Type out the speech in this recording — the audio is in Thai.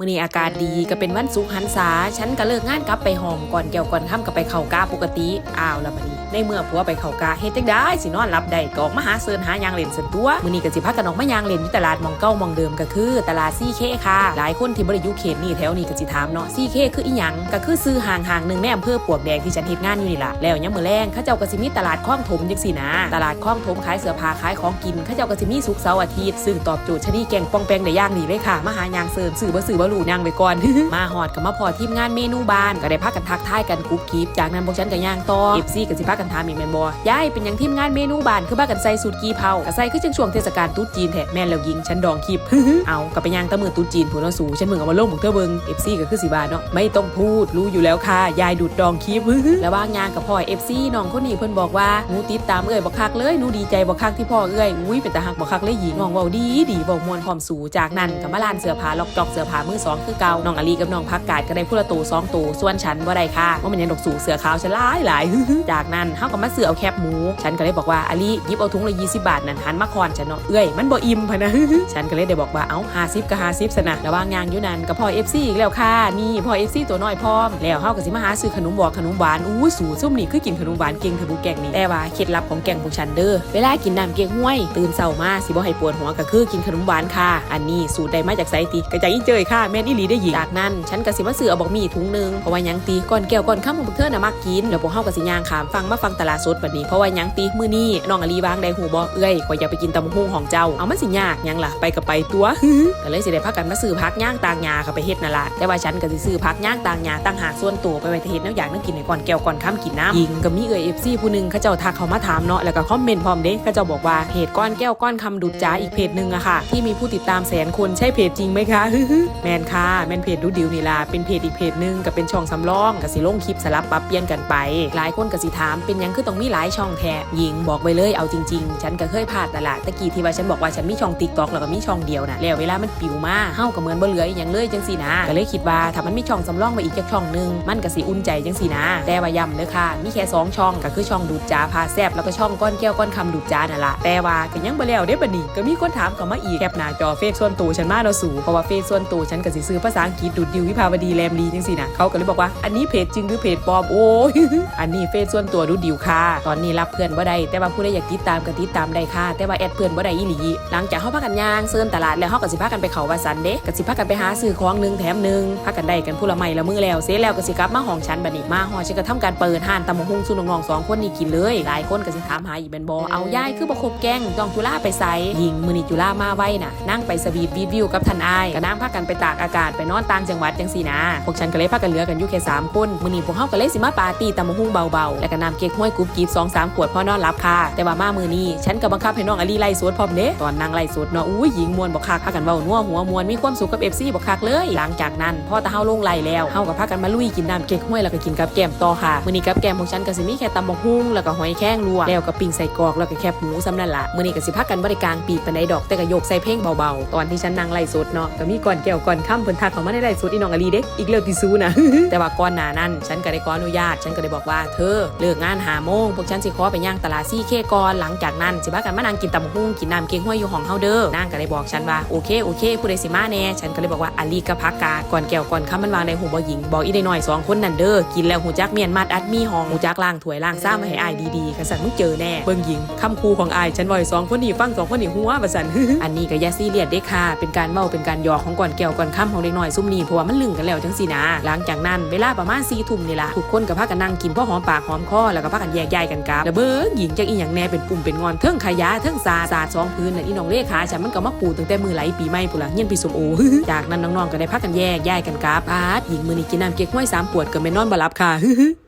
มื่อนี้อากาศดีก็เป็นวันศุกร์หันษาฉันก็เลิกงานกลับไปห้องก่อนแก้วก่อนค่ำก็ไปเข่ากาปกติอ้าวแล้วบัดนี้ ในเมื่อผัวไปเข้ากาเฮ็ดจังได้สินอนหลับได้ก็ออกมาหาเซินหายางเล่นสันตัวมื้อนี้ก็สิพากันออกมายางเล่นอยู่ตลาดมองเก้ามองเดิมก็คือ ตลาดซี่เคค่ะ หลายคนที่บ่ได้อยู่เขตนี้แถวนี้ก็สิถามเนาะซี่เคคืออีหยังก็คือซื้อห่างห่างๆหนึงในอำเภอปวกแดงที่ฉันเฮ็ดงานอยู่นี่ล่ะแล้วยามมื้อแลงเขาเจ้าก็สิมีตลาดคลองถมจังซี่นะตลาดคลองถมขายเสื้อผ้าขายของกินเขาเจ้าก็สิมีศุกเสาร์อาทิตย์ซึ่งตอบโจทย์ชนีแกงปองแปงได้ย่างดีเลยค่ะมาหายางเสริมสื่อบ่สื่อบ่รู้ยางไปก่อน มาฮอดก็มาพอทีมงานเมนูบ้านก็ได้พากันทักทายกันกรุ๊ปกริบจากนั้นพวกฉันก็ย่างต่อ FC ก็สิพากันถามอีกแม่นบ่ยายเป็นหยังทีมงานเมนูบ้านคือพากันใส่สูทกีเผาก็ใส่คือจังช่วงเทศกาลตุ๊จีนแท้แม่นแล้วยิงฉันดองคลิปเอาก็ไปย่างตะมือตุ๊จีนผู้น้องสูฉันมึงเอามาลงของเธอเบิ่ง FC ก็คือสิบาเนาะไม่ต้องพูดรู้อยู่แล้วค่ะยายดูดดองคลิปแล้วว่างยางกับพ่อ FC น้องคนนี้เพิ่นบอกว่าหนูติดตามเอ้ยบ่คักเลยหนูดีใจบ่คักที่พ่อเอ้ยอุ้ยเป็นตาหักบ่คักเลยหญิงน้องเว้าดีดีเว้ามวนพร้อมสูจากนั้นก็มาลานเสื้อผ้าล็อกจอกเสื้อผ้ามือสองคือเก่าน้องอลีกับน้องพักกาดก็ได้ผู้ละตัวสองตัวส่วนฉันบ่ได้ค่ะว่ามันยังดอกสูเสื้อขาวฉันหลายหลายจากนั้นเฮาก็มาเสือเอาแคบหมู ฉันก็เลยบอกว่าอาลีหยิบเอาถุงละ20บาทนั่นหันมาคอนฉันเนาะเอ้ยมันบ่อิ่มพะนะ ฉันก็เลยได้บอกว่าเอ้า50ก็50ซะนะระว่างยางอยู่นั่นก็พ่อ FC อีกแล้วค่ะนี่พ่อ FC ตัวน้อยพร้อม แล้วเฮาก็สิมาหาซื้อขนมบอกขนมหวานอู้สูซุ่มนี่คือกินขนมหวานเก่งเทบุแกงนี่แต่ว่าเคล็ดลับของแกงพวกฉันเด้อเวลากินน้ำเก๊กห้วย ตื่นเช้ามาสิบ่ให้ปวดหัวก็คือกินขนมหวานค่ะ อันนี้สูตรได้มาจากไสติกระจายเจยค่ะแม่นอีหลีได้หญิงจากนั้น ฉันก็สิมาซื้อเอาบอกมีถุงนึงเพราะว่ายังตีก่อนแก้วก่อนข้ามของพวกเธอน่ะมักกินแล้วพวกเฮาก็สิย่างขามฟังมาฟังตลาดสดบัดนี้เพราะว่ายังตีมื้อนี้น้องอลีวางได้หูบ่เอ้ยข่อยอยากไปกินตำบักหุ่งของเจ้า เอามันสิยากยังล่ะไปก็ไปตัวก็เลยสิได้พากันมาซื้อพักย่างต่างหญ้าเข้าไปเฮ็ดนั่นล่ะแต่ว่าฉันก็สิซื้อพักย่างต่างหญ้าต่างหากส่วนตัวไปไว้เฮ็ดแนวอย่างนึงกินให้ก่อนแก้วก่อนข้ามกินน้ำยิงก็มีเอ่ย FC ผู้นึงเขาเจ้าทักเขามาถามเนาะแล้วก็คอมเมนต์พร้อมเด้เขาเจ้าบอกว่าเพจก้อนแก้วก้อนคำดุดจ้าอีกเพจหนึงอะค่ะ ที่มีผู้ติดตามแสนคนใช่เพจจริงไหมคะแมนค่ะแมนเพจดูดิวนี่ล่ะเป็นเพจอีกเพจหนึงก็เป็นช่องสำรองก็สิลงคลิปสลับปรับเปลี่ยนกันไป หลายคนก็สิถามเป็นยังคือต้องมีหลายช่องแท้หญิงบอกไว้เลยเอาจริงๆ ฉันก็เคยพลาดแต่ละตะกี้ที่ว่าฉันบอกว่าฉันมีช่องติ๊กต็อกแล้วก็มีช่องเดียวนะแล้วเวลามันปิวมาเฮาก็เหมือนบ่เหลืออย่างเลยจังซี่นะก็เลยคิดว่าถ้ามันมีช่องสำรองมาอีกจักช่องหนึงมันก็สิอุ่นใจจังซี่นะ แต่ว่าย้ำเด้อค่ะ มีแค่สองช่องก็คือช่องดูดจ้าพาแซบแล้วก็ช่องก้อนแก้วก้อนคำดูดจ้านั่นล่ะแต่ว่าก็ยังบ่แล้วเด้บัดนี้ก็มีคนถามเข้ามาอีกแคปหน้าจอเฟซส่วนตัวฉันมาเนาะสูเพราะว่าเฟซส่วนตัวฉันก็สิซื้อภาษาอังกฤษดูดดิววิภาวดีแรมลีจังซี่นะเขาก็เลยบอกว่าอันนี้เพจจริงหรือเพจปลอมโอ้ยอันนี้เฟซส่วนตัวดูดิวค่ะ ตอนนี้รับเพื่อนบ่ได้แต่ว่าผู้ใดอยากติดตามก็ติดตามได้ค่ะ แต่ว่าแอดเพื่อนบ่ได้อีหลีหลังจากเฮาพากันย่างเซินตลาดแล้วเฮาก็สิพากันไปเขาวาสันเด้ก็สิพากันไปหาซื้อของนึงแถมนึงพากันได้กันผู้ละไม้ละมือแล้วเสร็จแล้วก็สิกลับมาห้องฉันบัดนี้มาฮอดฉันก็ทำการเปิดห้านตำบักหุ่งสู่น้องๆสองคนนี่กินเลย หลายคนก็สิถามหาอีกเป็นบ่เอายายคือบ่ครบแก๊งจองจุฬาไปไสยิงมื้อนี้จุฬามาไว้น่ะนั่งไปสวีทวีดวิวกับท่านอายก็นั่งพากันไปตากอากาศไปนอนต่างจังหวัดจังซี่นะพวกฉันก็เลยพากันเหลือกันอยู่แค่สามคนมื้อนี้พวกเฮาก็เลยสิมาปาร์ตี้ตำบักหุ่งเบาๆแล้วก็น้ำเกกฮวยกรุ๊บกรีบ2 3ขวดพ่อนอนหลับค่ะ แต่ว่ามามือนี้ฉันก็บังคับให้น้องอลีไล่สวดพร้อมเด้ตอนนั่งไล่สวดเนาะอุ้ยหญิงมวนบ่คักพากันเว้านัวหัวมวนมีความสุขกับ FC บ่คักเลย หลังจากนั้นพ่อตาเฮาลงไล่แล้วเฮาก็พากันมาลุยกินน้ำเก๊กฮวยแล้วก็กินกับแกมต่อค่ะมือนี้กับแกมของฉันก็สิมีแค่ตำบักหุ่งแล้วก็หอยแข้งลวกแล้วก็ปิ้งใส่กอกแล้วก็แคบหมูซ้ำนั่นละมือนี้ก็สิพากันบริการปีกปานใดดอกแต่ก็โยกใส่เพลงเบาๆตอนที่ฉันนั่งไล่สดเนาะก็มีก่อนแก้วก่อนค่ำเพิ่นทักข้ามาในไล่สดอีน้องอลีเด้อีกแล้วติซูนะแต่ว่าก่อนหน้านั้นฉันก็ได้ขออนุญาต ฉันก็ได้บอกว่าเธอเลิกงานหาโมงพวกฉันสิขอไปย่างตลาดซี่เคก่อนหลังจากนั้นสิพากันมานั่งกินตำบักหุ่งกินน้ำเก๊กฮวยอยู่ห้องเฮาเด้อนางก็ได้บอกฉันว่าโอเคโอเคผู้ใดสิมาแน่ฉันก็เลยบอกว่าอาลีกับพักกาก่อนแก้วก่อนค่ำมันวางในหูบ่หญิงบอกอีได้หน่อยสองคนนั่นเด้อกินแล้วหูจักเมียนมัดอัดมีห้องหูจักล้างถวยล้างซ้ำมาให้อายดีๆกษันมึงเจอแน่เบิ่งหญิงคำคูของอายฉันบ่อยสองคนนี้ฟังสองคนนี้หัวว่าซั่นอันนี้ก็ยาซีเรียสเด้ค่ะ เป็นการเว้าเป็นการหยอกของก่อนแก้วก่อนค่ำของเด็กน้อยซุ่มนี้เพราะว่ามันลึงกันแล้วจังซี่นะหลังจากนั้นเวลาประมาณ4ทุ่มนี่ล่ะทุกคนก็พากันนั่งกินพ่อหอมปากหอมคอแล้วกพากันแยกย้ายกันกลับแล้วเบิ้งหญิงจักอีหยังแน่เป็นปุ่มเป็นงอนเทิงขยะเทิงสาสาดสองพื้นน่นอีน้องเลขาฉันมันก็มาปูตั้งแต่มือไหลปีใหม่ปุ่นละเงี้ยปีสมโอจากนั้นน้องๆก็ได้พากันแยกย้ายกันกลับอาดหญิงมือนี้กินน้ำเก๊กห้วยสามปวดก็ไม่นอนบ่หลับค่ะ